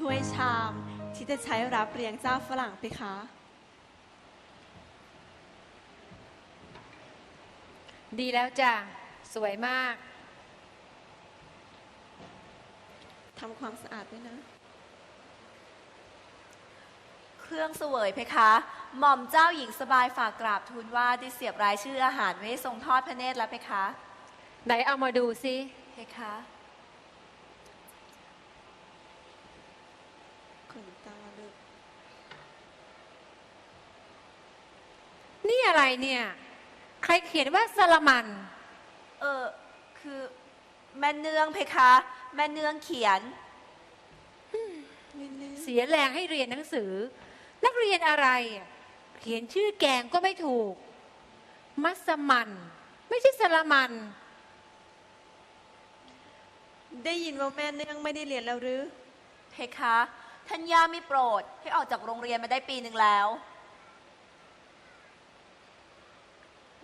ถ้วยชามที่จะใช้รับเลี้ยงเจ้าฝรั่งไปคะ ดีแล้วจ้ะ สวยมาก ทำความสะอาดด้วยนะ เครื่องเสวยเพคะ หม่อมเจ้าหญิงสบายฝากกราบทูลว่าได้เสียบรายชื่ออาหารไว้ให้ทรงทอดพระเนตรแล้วเพคะ ไหนเอามาดูซิ เพคะ ขนตาลึก นี่อะไรเนี่ย ใครเขียนว่าสลามัน เออคือแม่เนืองเพคะ แม่เนืองเขียนไม่เล่นเสียแรงให้เรียนหนังสือ นักเรียนอะไรอะเขียนชื่อแกงก็ไม่ถูก มัสมัน ไม่ใช่สลามัน ได้ยินว่าแม่เนื่องไม่ได้เรียนแล้วหรือ เพคะท่านย่าไม่โปรดให้ออกจากโรงเรียนมาได้ปีหนึ่งแล้ว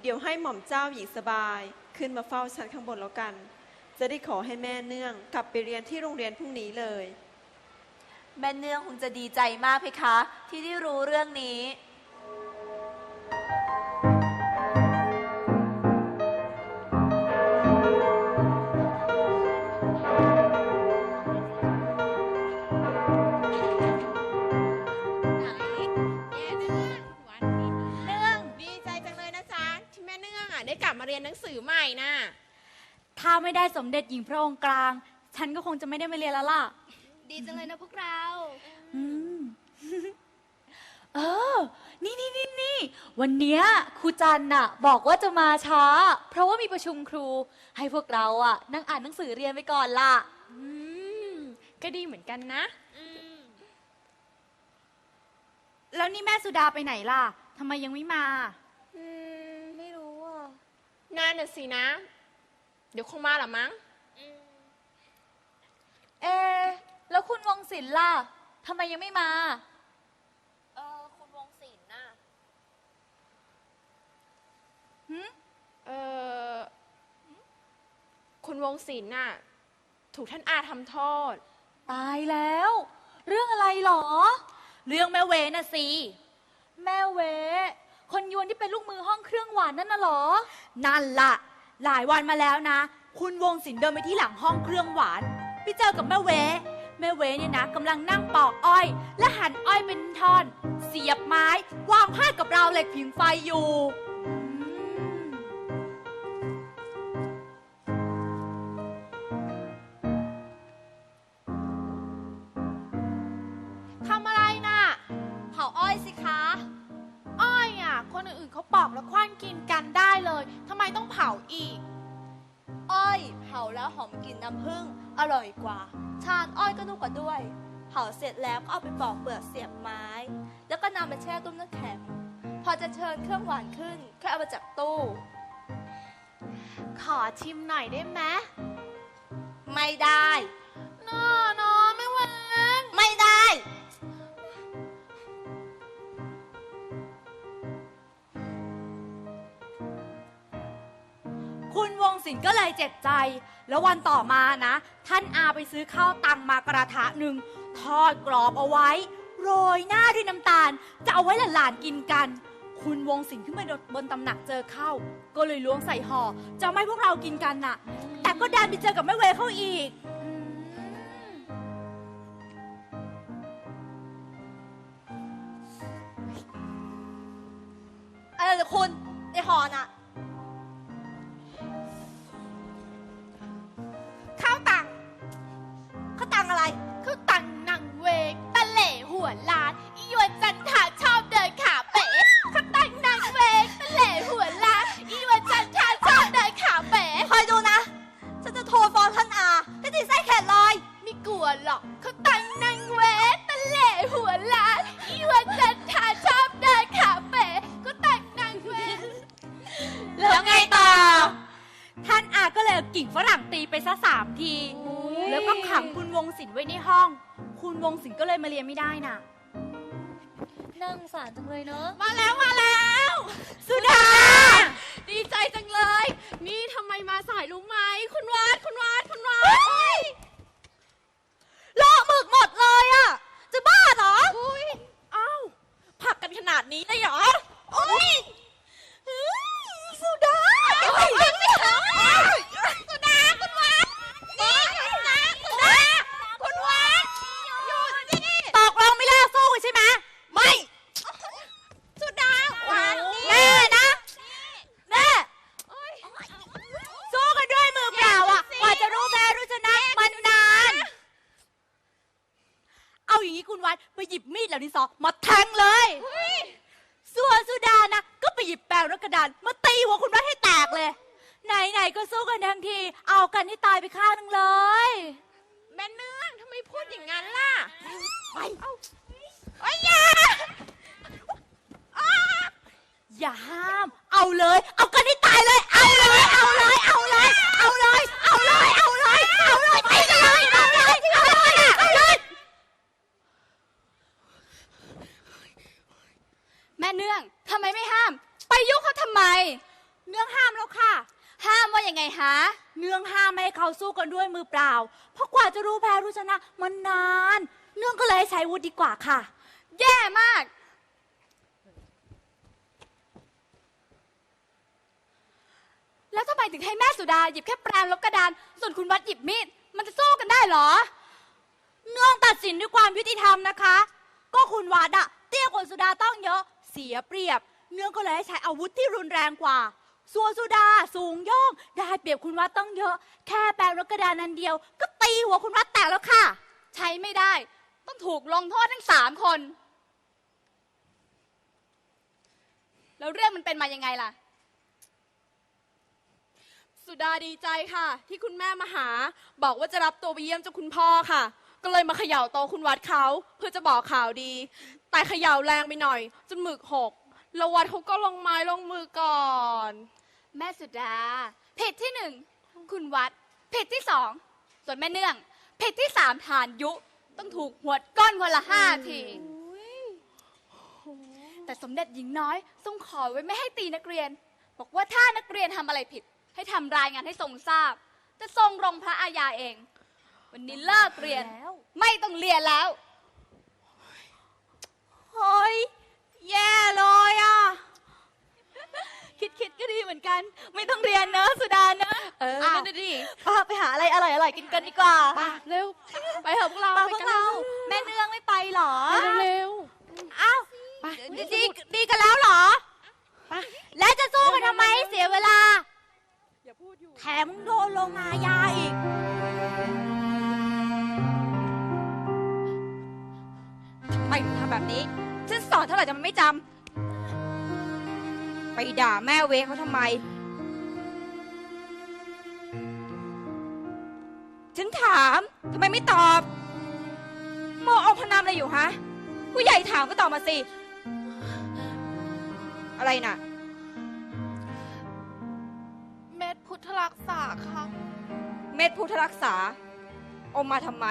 เดี๋ยวให้หม่อมเจ้าหญิงสบายขึ้นมาเฝ้าฉันข้างบนแล้วกัน จะได้ขอให้แม่เนื่องกลับไปเรียนที่โรงเรียนพรุ่งนี้เลย แม่เนื่องคงจะดีใจมากเพคะ ที่ได้รู้เรื่องนี้ มาเรียนหนังสือใหม่น่ะ ถ้าไม่ได้สมเด็จหญิงพระองค์กลาง ฉันก็คงจะไม่ได้มาเรียนแล้วล่ะ ดีจังเลยนะพวกเรา อืม เออ นี่นี่นี่นี่ วันเนี้ยครูจันน่ะ บอกว่าจะมาช้า เพราะว่ามีประชุมครู ให้พวกเราอะ นั่งอ่านหนังสือเรียนไปก่อนล่ะ อืม ก็ดีเหมือนกันนะ แล้วนี่แม่สุดาไปไหนล่ะทำไมยังไม่มาอืมไม่รู้อะ นั่นน่ะสินะ เดี๋ยวคงมาละมั้ง เอะแล้วคุณวงศิลป์ล่ะทำไมยังไม่มา เออคุณวงศิลป์น่ะเออคุณวงศิลป์น่ะ ถูกท่านอาทำโทษ ตายแล้ว เรื่องอะไรหรอ เรื่องแม่เวน่ะสิ แม่เว คนยวนที่เป็นลูกมือห้องเครื่องหวานนั่นน่ะหรอ นั่นละหลายวันมาแล้วนะ คุณวงศิลป์เดินไปที่หลังห้องเครื่องหวานไปเจอกับแม่เวแม่เวเนี่ยนะกำลังนั่งปอกอ้อย และหั่นอ้อยเป็นท่อน เสียบไม้ วางพาดกับราวเหล็กผิงไฟอยู่าอีก อ้อยเผาแล้วหอมกลิ่นน้ำผึ้งอร่อยกว่า ชานอ้อยก็นุ่มกว่าด้วย เผาเสร็จแล้วก็เอาไปปอกเปลือกเสียบไม้ แล้วก็นำไปแช่ตู้น้ำแข็ง พอจะเชิญเครื่องหวานขึ้นค่อยเอามาจากตู้ ขอชิมหน่อยได้ไหมไม่ได้นอ คุณวงศิลป์ก็เลยเจ็บใจ แล้ววันต่อมานะ ท่านอาไปซื้อข้าวตังมากระทะหนึ่งทอดกรอบเอาไว้ โรยหน้าด้วยน้ำตาล จะเอาไว้หลานๆกินกัน คุณวงศิลป์ขึ้นไปบนตำหนักเจอเข้าก็เลยล้วงใส่ห่อจะไม่พวกเรากินกันน่ะ แต่ก็ดันไปเจอกับแม่เวเข้าอีกอะไรหรอคุณในหอน่ะ ไม่ได้น่ะนั่าสงสารจังเลยเนอะมาแล้วมาแล้ว สุดา ดีใจจังเลย นี่ทำไมมาสายรู้ไหม คุณวาดคุณวาดคุณวาด เลอะหมึกหมดเลยอะ นี้เลยเหรอ โอ๊ยสุดาโอ๊ยไม่หาสุดาคุณวัดนี่สุดาสุดาคุณวัดหยุดนี่ตกลงไม่เลิกสู้กันใช่ไหมไม่ สุดาหวานแน่นะแน่สู้กันด้วยมือเปล่าอะกว่าจะรู้แพ้รู้ชนะมันนาน เอาอย่างนี้คุณวัดไปหยิบมีดเหล่านี้สองมาแทงเลยส่วนสุดานะ ก็ไปหยิบแปรงและกระดานมาตีหัวคุณวัดให้แตกเลย ไหนๆก็ สู้กันทั้งที เอากันให้ตายไปข้างหนึงเลย แม่เนื่องทำไมพูดอย่างนั้นล่ะไปโอ้ยอย่าอย่าห้าม เอาเลย เอากันให้ตายเลย เอาเลย เอาเลย เอาเลย เอาเลย เอาเลย เอาเลย เอาเลยไปกันเลย เอาเลย เอาเลยเอาเลยแม่เนื่องทำไมไม่ห้าม ไปยุเขาทำไม เนื่องห้ามแล้วค่ะ ห้ามว่ายังไงฮะเนื่องห้ามไม่ให้เขาสู้กันด้วยมือเปล่า เพราะกว่าจะรู้แพ้รู้ชนะมันนาน เนื่องก็เลยให้ใช้วุธดีกว่าค่ะ แย่มาก แล้วทำไมถึงให้แม่สุดาหยิบแค่ปรางลบกระดาน ส่วนคุณวัดหยิบมีดมันจะสู้กันได้เหรอ เนื่องตัดสินด้วยความยุติธรรมนะคะ ก็คุณวัดอะเตี้ยกว่าสุดาต้องเยอะเสียเปรียบ เนื่องก็เลยให้ใช้อาวุธที่รุนแรงกว่า ส่วนสุดาสูงโย่องได้เปรียบคุณวัดต้องเยอะ แค่แปลงรถกระดานนันเดียว ก็ตีหัวคุณวัดแตกแล้วค่ะ ใช้ไม่ได้ ต้องถูกลงโทษทั้งสามคน แล้วเรื่องมันเป็นมายังไงล่ะ สุดาดีใจค่ะ ที่คุณแม่มาหา บอกว่าจะรับตัวไปเยี่ยมเจ้าคุณพ่อค่ะ ก็เลยมาเขย่าโตคุณวัดเขาเพื่อจะบอกข่าวดี แต่เขย่าแรงไปหน่อย จนหมึกหกแล้ววัดเขาก็ลงไม้ลงมือก่อน แม่สุดาเพจที่หนึ่งคุณวัดเพจที่สองส่วนแม่เนื่องเพจที่สามฐานยุ ต้องถูกหวดก้อนวันละห้าทีแต่สมเด็จหญิงน้อยทรงขอไว้ไม่ให้ตีนักเรียน บอกว่าถ้านักเรียนทำอะไรผิด ให้ทำรายงานให้ทรงทราบ จะทรงลงพระอาญาเอง วันนี้เลิกเรียนแล้วไม่ต้องเรียนแล้ว เฮ้ย แย่เลยอะ คิดคิดก็ดีเหมือนกัน ไม่ต้องเรียนเนอะสุดาเนอะเอออ้าวนั่นนะดิป้าไปหาอะไรอร่อยอร่อยกินกันดีกว่าไปเร็ว ไปเถอะพวกเราป้าไปพวกกันเรา แม่เนืองไม่ไปเหรอเร็วอ้าวดีดีดีกันแล้วเหรอแล้วจะสู้กันทำไมให้เสียเวลาๆอย่าพูดอยู่แถมโดนลงอาญาอีกทำไมถึงทำแบบนี้ฉันสอนเท่าไหร่จะมันไม่จำ ไปด่าแม่เวเขาทำไม ฉันถามทำไมไม่ตอบโมองพนามอะไรอยู่ฮะ ผู้ใหญ่ถามก็ตอบมาสิ อะไรน่ะ เม็ดพุทธรักษาค่ะเม็ดพุทธรักษาเอามาทำไม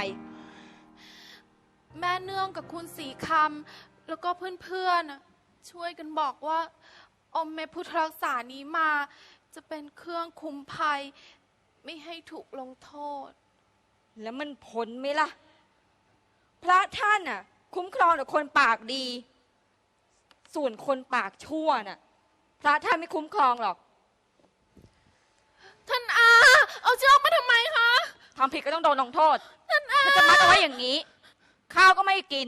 แม่เนื่องกับคุณสีคำแล้วก็เพื่อนๆน่ะช่วยกันบอกว่าเอาเม็ดพุทธรักษานี้มา จะเป็นเครื่องคุ้มภัย ไม่ให้ถูกลงโทษ แล้วมันผลไหมล่ะ พระท่านน่ะ คุ้มครองแต่คนปากดี ส่วนคนปากชั่วน่ะ พระท่านไม่คุ้มครองหรอก ท่านอา เอาเชือกมาทำไมคะทำผิดก็ต้องโดนลงโทษถ้าจะมัดเอาไว้อย่างนี้ ข้าวก็ไม่กิน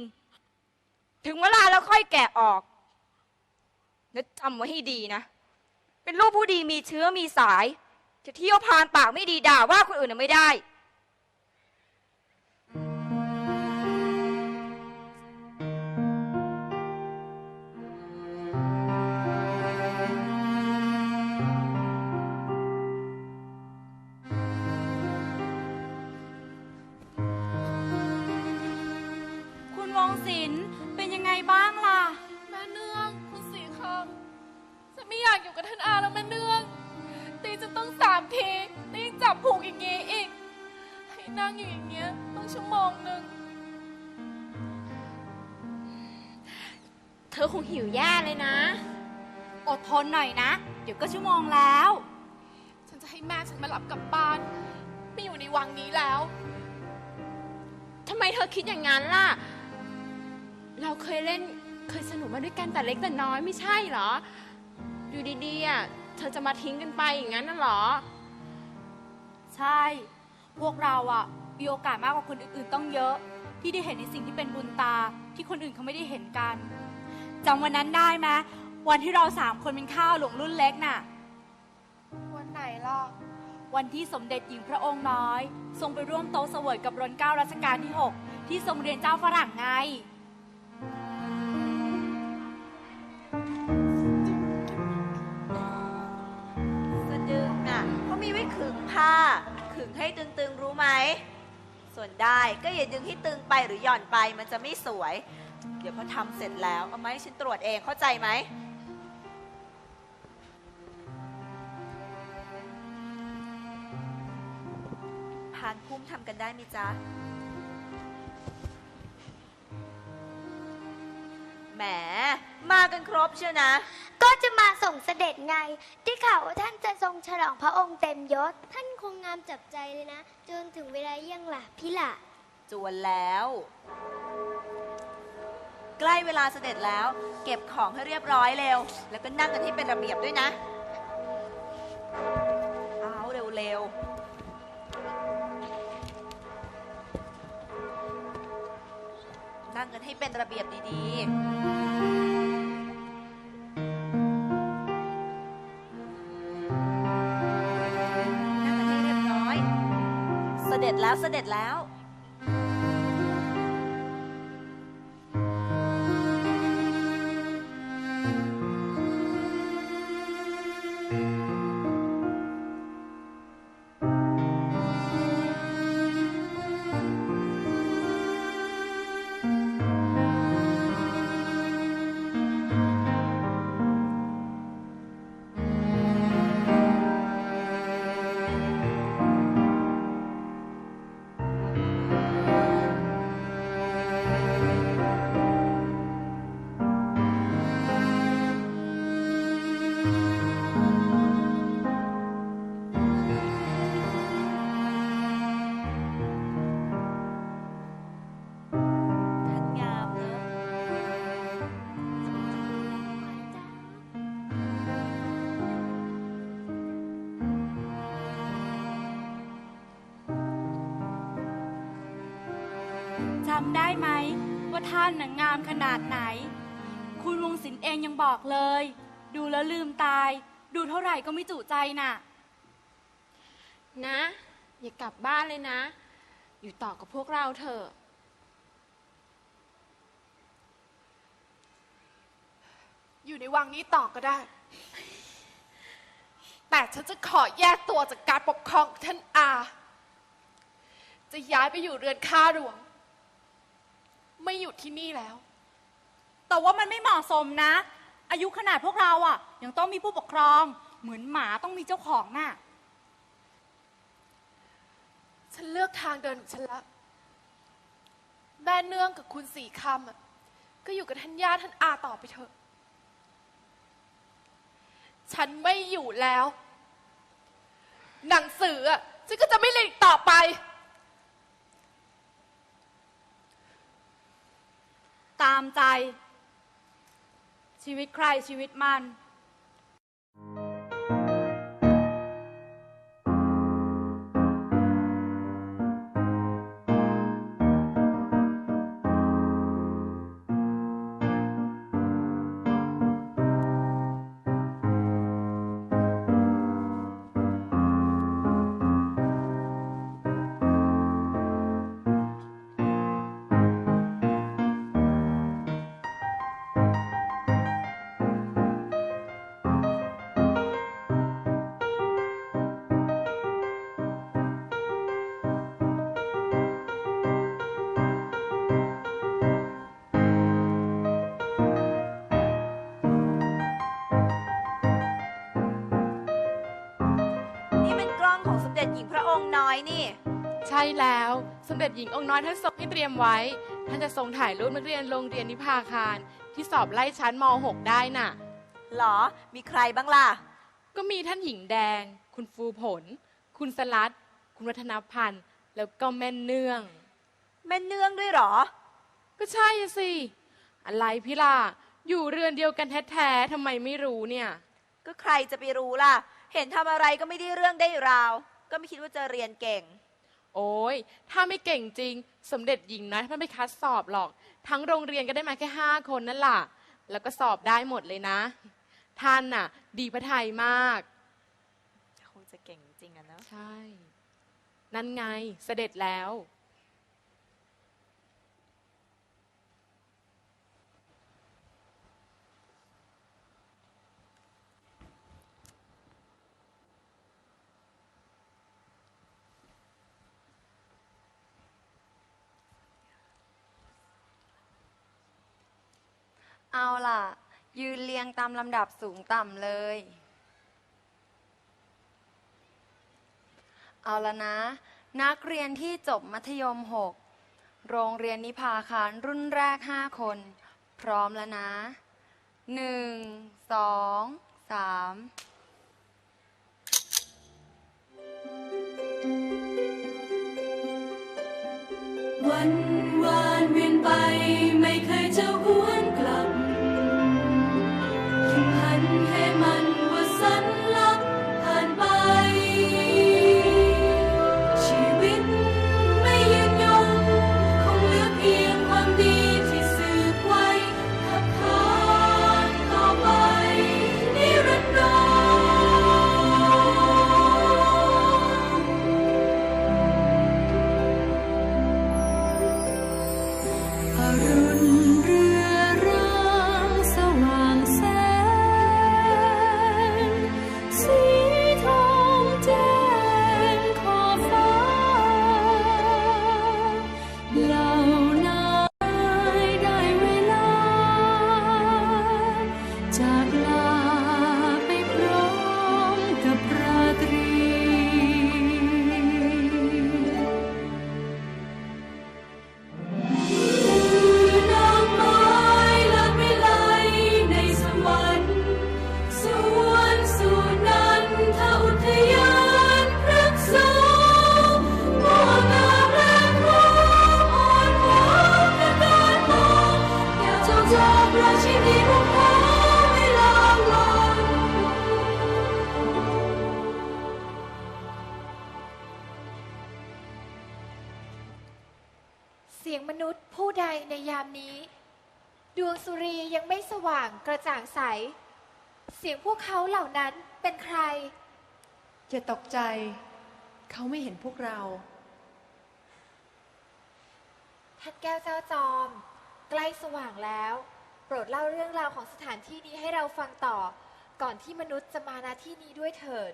ถึงเวลาแล้วค่อยแกะออก แล้วจำไว้ให้ดีนะ เป็นลูกผู้ดีมีเชื้อมีสาย จะเที่ยวพานปากไม่ดีด่าว่าคนอื่นน่ะไม่ได้ อยากอยู่กับท่านอาแล้วแม่เนื่อง ตีจะต้องสามทีตียังจับผูกอย่างงี้อีก ให้นั่งอยู่อย่างเงี้ยต้องชั่วโมงหนึ่งเธอคงหิวแย่เลยนะ อดทนหน่อยนะ เดี๋ยวก็ชั่วโมงแล้ว ฉันจะให้แม่ฉันมารับกลับบ้าน ไม่อยู่ในวังนี้แล้วทำไมเธอคิดอย่างนั้นล่ะ เราเคยเล่นเคยสนุกมาด้วยกันแต่เล็กแต่น้อยไม่ใช่เหรอ อยู่ดีๆอะเธอจะมาทิ้งกันไปอย่างนั้นน่ะเหรอ ใช่ พวกเราอะมีโอกาสมากกว่าคนอื่นๆต้องเยอะ ที่ได้เห็นในสิ่งที่เป็นบุญตาที่คนอื่นเขาไม่ได้เห็นกันจำวันนั้นได้ไหมวันที่เราสามคนเป็นข้าวหลวงรุ่นเล็กน่ะ วันไหนล่ะ วันที่สมเด็จหญิงพระองค์น้อย ทรงไปร่วมโต๊ะเสวยกับรนเกล้ารัชกาลที่ 6 ที่ทรงเรียนเจ้าฝรั่งไง ให้ตึงๆรู้ไหม ส่วนได้ก็อย่าดึงให้ตึงไปหรือหย่อนไปมันจะไม่สวย เดี๋ยวพอทำเสร็จแล้วเอาไหมฉันตรวจเองเข้าใจไหมผ่านพุ่มทำกันได้ไหมจ๊ะ แหม มากันครบเชียวนะ ก็จะมาส่งเสด็จไง ที่ข่าวว่าท่านจะทรงฉลองพระองค์เต็มยศ ท่านคงงามจับใจเลยนะ จนถึงเวลาเยี่ยงล่ะพี่ละจวนแล้ว ใกล้เวลาเสด็จแล้ว เก็บของให้เรียบร้อยเร็ว แล้วก็นั่งกันให้เป็นระเบียบด้วยนะ เอาเร็ว เงินให้เป็นระเบียบดีๆนั่งกันให้เรียบร้อยเสด็จแล้วเสด็จแล้ว ว่าท่านน่ะงามขนาดไหน คุณวงศิลป์เองยังบอกเลย ดูแล้วลืมตาย ดูเท่าไหร่ก็ไม่จุใจน่ะ นะ อย่ากลับบ้านเลยนะ อยู่ต่อกับพวกเราเถอะอยู่ในวังนี้ต่อก็ได้ แต่ฉันจะขอแยกตัวจากการปกครองของท่านอา จะย้ายไปอยู่เรือนข้าหลวง ไม่อยู่ที่นี่แล้ว แต่ว่ามันไม่เหมาะสมนะ อายุขนาดพวกเราอะ ยังต้องมีผู้ปกครอง เหมือนหมาต้องมีเจ้าของน่ะ ฉันเลือกทางเดินของฉันแล้วแม่เนื่องกับคุณสีคำอะก็อยู่กับท่านย่าท่านอาต่อไปเถอะ ฉันไม่อยู่แล้ว หนังสืออะฉันก็จะไม่เรียนอีกต่อไป ตามใจ ชีวิตใครชีวิตมัน องค์น้อยนี่ ใช่แล้วสมเด็จหญิงองค์น้อยท่านทรงให้เตรียมไว้ ท่านจะทรงถ่ายรูปนักเรียนโรงเรียนนิพาคาร ที่สอบไล่ชั้นม .6 ได้น่ะ หรอ มีใครบ้างล่ะ ก็มีท่านหญิงแดง คุณฟูผล คุณสลัด คุณวัฒนพันธ์ แล้วก็แม่เนื่อง แม่เนื่องด้วยเหรอ ก็ใช่อะสิ อะไรพี่ล่ะ อยู่เรือนเดียวกันแท้ๆทำไมไม่รู้เนี่ย ก็ใครจะไปรู้ล่ะ เห็นทำอะไรก็ไม่ได้เรื่องได้ราว ก็ไม่คิดว่าจะเรียนเก่ง โอ้ยถ้าไม่เก่งจริง สมเด็จหญิงนะท่านไม่คัดสอบหรอก ทั้งโรงเรียนก็ได้มาแค่ห้าคนนั่นแหละแล้วก็สอบได้หมดเลยนะ ท่านน่ะ ดีพระทัยมากคงจะเก่งจริงอะเนาะใช่ นั่นไงเสด็จแล้ว เอาล่ะ ยืนเรียงตามลำดับสูงต่ำเลย เอาละนะ นักเรียนที่จบมัธยม 6 โรงเรียนนิพาคารรุ่นแรก 5 คน พร้อมแล้วนะ 1 2 3วันวานเวียนไป อย่าตกใจ เขาไม่เห็นพวกเรา ท่านแก้วเจ้าจอม ใกล้สว่างแล้ว โปรดเล่าเรื่องราวของสถานที่นี้ให้เราฟังต่อ ก่อนที่มนุษย์จะมาณที่นี้ด้วยเถิด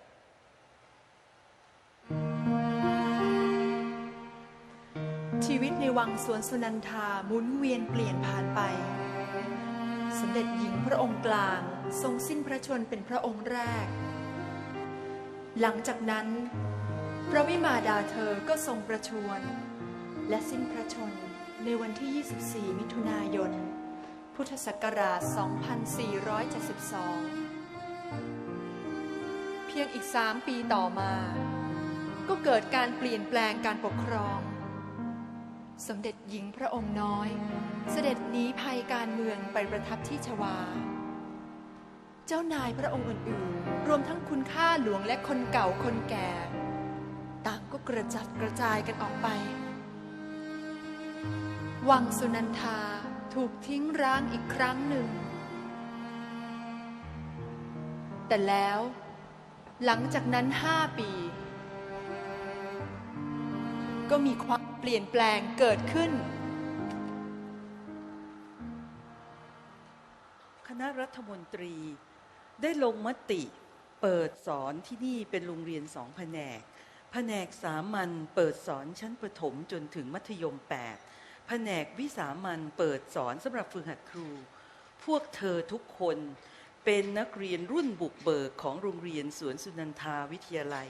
ชีวิตในวังสวนสุนันทาหมุนเวียนเปลี่ยนผ่านไป สมเด็จหญิงพระองค์กลาง ทรงสิ้นพระชนม์เป็นพระองค์แรก หลังจากนั้น พระวิมาดาเธอก็ทรงประชวร และสิ้นพระชนในวันที่ 24 มิถุนายน พุทธศักราช 2472 เพียงอีกสามปีต่อมา ก็เกิดการเปลี่ยนแปลงการปกครอง สมเด็จหญิงพระองค์น้อย เสด็จหนีภัยการเมืองไปประทับที่ชวา เจ้านายพระองค์อื่นๆ รวมทั้งคุณข้าหลวงและคนเก่าคนแก่ ต่างก็กระจัดกระจายกันออกไป วังสุนันทาถูกทิ้งร้างอีกครั้งหนึ่ง แต่แล้วหลังจากนั้นห้าปี ก็มีความเปลี่ยนแปลงเกิดขึ้น คณะรัฐมนตรี ได้ลงมติเปิดสอนที่นี่เป็นโรงเรียนสองแผนก แผนกสามัญเปิดสอนชั้นประถมจนถึงมัธยม 8 แผนกวิสามัญเปิดสอนสำหรับฝึกหัดครู พวกเธอทุกคนเป็นนักเรียนรุ่นบุกเบิกของโรงเรียนสวนสุนันทาวิทยาลัย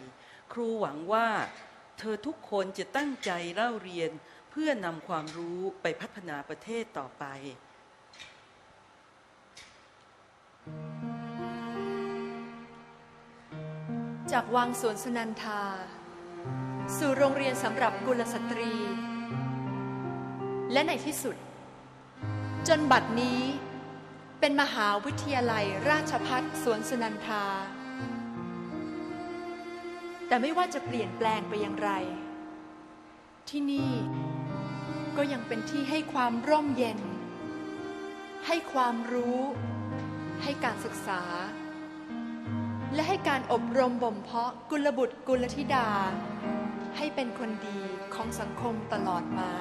ครูหวังว่า เธอทุกคนจะตั้งใจเล่าเรียนเพื่อนำความรู้ไปพัฒนาประเทศต่อไป จากวังสวนสุนันทา สู่โรงเรียนสำหรับกุลสตรี และในที่สุด จนบัดนี้เป็นมหาวิทยาลัยราชพัฒสวนสุนันทา แต่ไม่ว่าจะเปลี่ยนแปลงไปอย่างไร ที่นี่ก็ยังเป็นที่ให้ความร่มเย็น ให้ความรู้ ให้การศึกษา และให้การอบรมบ่มเพาะกุลบุตรกุลธิดา ให้เป็นคนดีของสังคมตลอดมา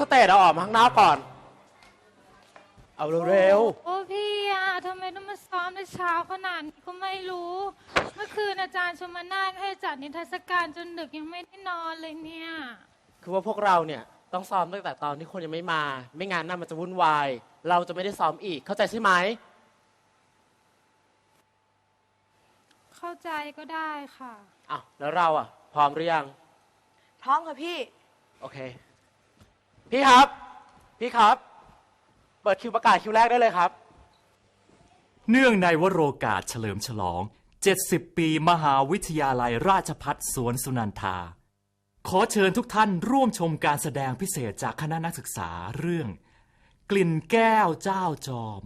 สเตจเอาออกมาข้างนอกก่อน เอาเร็วโอ้พี่อะทำไมต้องมาซ้อมในเช้าขนาดนี้ก็ไม่รู้ เมื่อคืนอาจารย์ชมนาฏให้จัดนิทรรศการจนดึกยังไม่ได้นอนเลยเนี่ย ๆ คือว่าพวกเราเนี่ยต้องซ้อมตั้งแต่ตอนที่คนยังไม่มา ไม่งั้นน่ามันจะวุ่นวาย เราจะไม่ได้ซ้อมอีก เข้าใจใช่ไหม เข้าใจก็ได้ค่ะ อ้าวแล้วเราอะ พร้อมหรือยัง พร้อมค่ะพี่ โอเค พี่ครับ พี่ครับ เปิดคิวประกาศคิวแรกได้เลยครับ เนื่องในวโรกาสเฉลิมฉลอง 70 ปีมหาวิทยาลัยราชพัฒสวนสุนันทา ขอเชิญทุกท่านร่วมชมการแสดงพิเศษจากคณะนักศึกษาเรื่อง กลิ่นแก้วเจ้าจอม